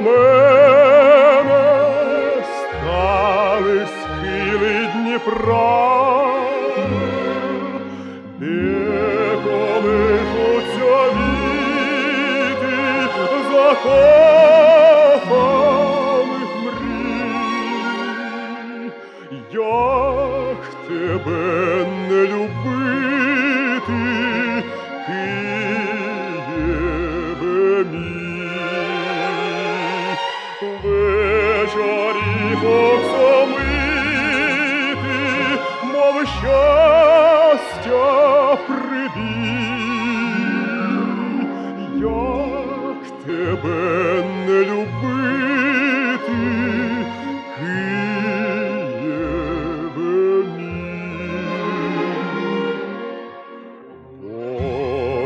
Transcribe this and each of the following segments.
для мене стали схили Дніпра, де колишуться віти мрій. Як тебе прибій. Як тебе не любити, Києве мій.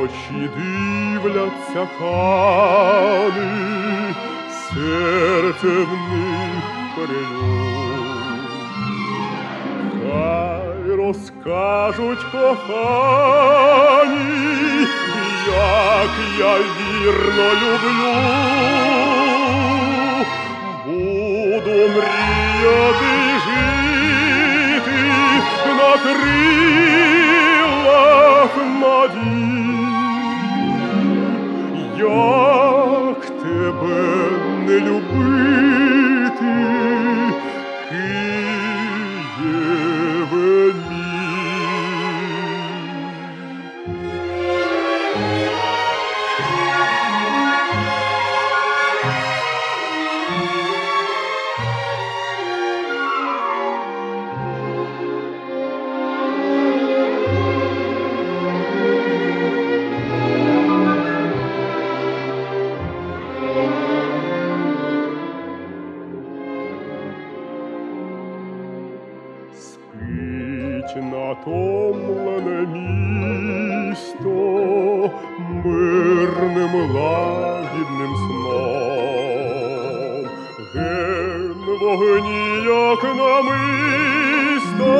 Очі дивляться кани, серце в них перелюб. Розкажуть кохані, як я вірно люблю. Буду мріяти Спить натомлене місто мирним лагідним сном. Ген вогні, як намисто,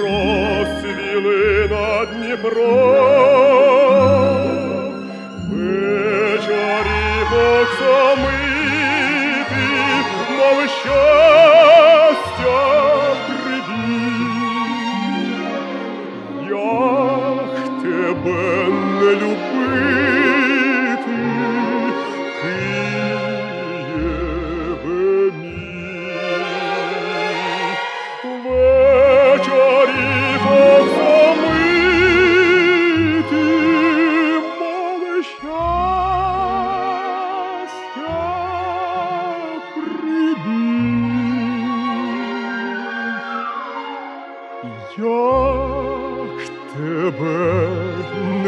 розцвіли над Дніпром. Вечорі оксамити, тебе не любити, Києве мій. Вечорі оксамити, мов щастя прибій. Як тебе не любити,